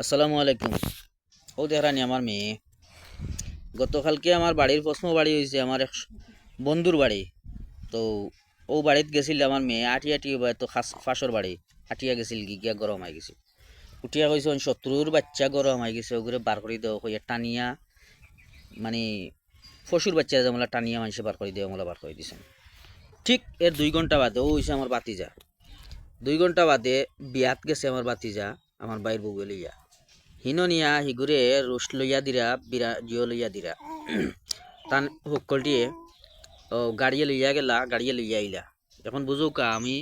আসসালামু আলাইকুম। ও দেহরানি, আমার মেয়ে। গতকালকে আমার বাড়ির প্রশ্ন বাড়ি হয়েছে আমার এক বন্ধুর বাড়ি। তো ও বাড়িত গেছিল আমার মেয়ে আটি আটি তো ফাঁসর বাড়ি। আটিয়া গেছিল গিয়া গরম হয়ে গেছে। উঠিয়া কইছে শত্রুর বাচ্চা গরম হয়ে গেছে ওগুলো বার করে দেওয়া কইয়া টানিয়া মানে পশুর বাচ্চা যেমন টানিয়া মানুষে বার করে দেওয়া মোলা বার করে দিছে ঠিক এর দুই ঘণ্টা বাদে ও হয়েছে আমার বাতিজা দুই ঘণ্টা বাদে বিয়াত গেছে আমার বাতিজা আমার বাইর বউ লইয়া। হিননিয়া হিগুরে রোষ্ট লইয়া দিরা বিরা জিও লইয়া দিরা তান সকলটিয়ে ও গাড়িয়ে লইয়া গেলা, গাড়িয়ে লইয়া আইলা এখন বুঝো কা আমি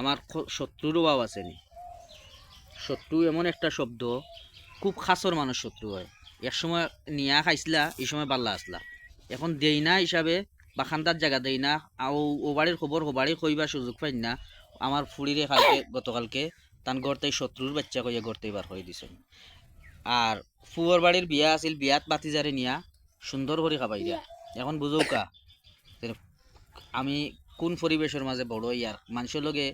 আমার শত্রুর অভাব আছে নি? শত্রু এমন একটা শব্দ, খুব খাসর মানুষ শত্রু হয়। এক সময় নিয়া খাইছিলা, এই সময় বাল্লা আসলা এখন দেই না হিসাবে বাখান্দার জায়গা দেই না ও বাড়ির খবর ও কইবার সুযোগ পাই না আমার ফুড়িরে কালকে, গতকালকে, তান গড়তেই শত্রুর বাচ্চা কইয়া গড়তেই বার করে দিছে। আর ফুয়ার বাড়ির বিয়া আছিল, বিয়াত বাতিজারে নিয়া সুন্দর করে খাবাই দিয়া। এখন বুঝো কা আমি কোন পরিবেশের মাঝে বড় ইয়ার মানুষের লগে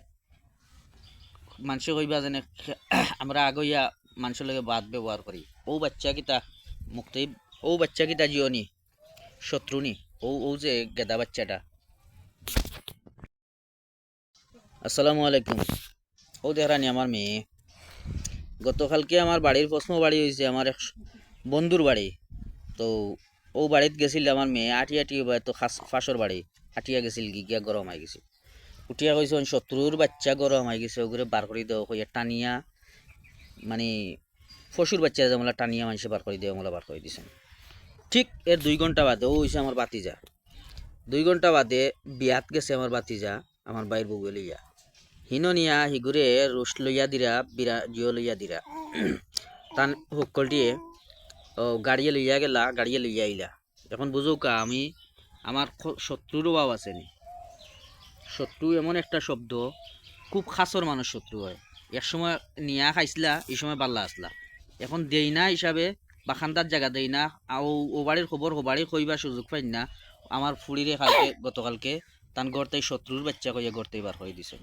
মানুষে কইবা যেনে আমরা আগইয়া মানুষের লগে বাদ ব্যবহার করি। ও বাচ্চা কিতা মুক্তি ও বাচ্চা কিতা জিওনি শত্রুনি ও ও যে গেদা বাচ্চাটা। আসসালামু আলাইকুম। ও দেহরানি আমার মেয়ে। গতকালকে আমার বাড়ির প্রশ্ন বাড়ি হয়েছে, আমার এক বন্ধুর বাড়ি। তো ও বাড়িত গেছিল আমার মেয়ে আটি আটি তো ফাঁসর বাড়ি। আটিয়া গেছিল, গিয়া গরম হয়ে গেছে। উঠিয়া কইছে শত্রুর বাচ্চা গরম হয়ে গেছে ওগুলো বার করে দেওয়া কইয়া টানিয়া মানে পশুর বাচ্চা যেমন টানিয়া মানুষে বার করে দেওয়া মোলা বার করে দিছে ঠিক এর দুই ঘণ্টা বাদে ও হয়েছে আমার বাতিজা দুই ঘণ্টা বাদে বিয়াত গেছে আমার বাতিজা আমার বাইর বউ লইয়া হিননিয়া হিগুরে রোষ্ট লইয়া দিরা, বিরা জিও লইয়া দিরা। তান সকলটিয়ে ও, গাড়িয়ে লইয়া গেলা, গাড়িয়ে লইয়া আইলা। এখন বুঝো কা আমি, আমার খ- শত্রুর অভাব আছে নি শত্রু এমন একটা শব্দ, খুব খাসর মানুষ শত্রু হয়। এক সময় নিয়া খাইছিলা এই সময় বাল্লা আসলা। এখন দেই না হিসাবে, বাখান্দার জায়গা দেই না। আও, ও বাড়ির খবর, ও বাড়ির কইবার সুযোগ পাই না। আমার ফুড়িরে কালকে, গতকালকে, তান গড়তেই শত্রুর বাচ্চা কইয়া গড়তেই বার করে দিছে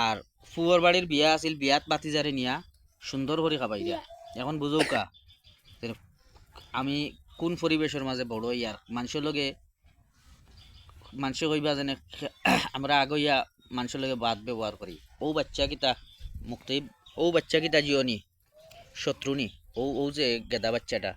আর ফুয়ার বাড়ির বিয়া আছিল, বিয়াত বাতিজারে নিয়া সুন্দর করে খাবাই দিয়া এখন বুঝো কা আমি কোন পরিবেশের মাঝে বড় ইয়ার মানুষের লগে মানুষে কইবা যেনে আমরা আগইয়া মানুষের লগে বাদ ব্যবহার করি। ও বাচ্চা কিতা মুক্তি ও বাচ্চা কিতা জিওনি শত্রুনি ও ও যে গেদা বাচ্চাটা।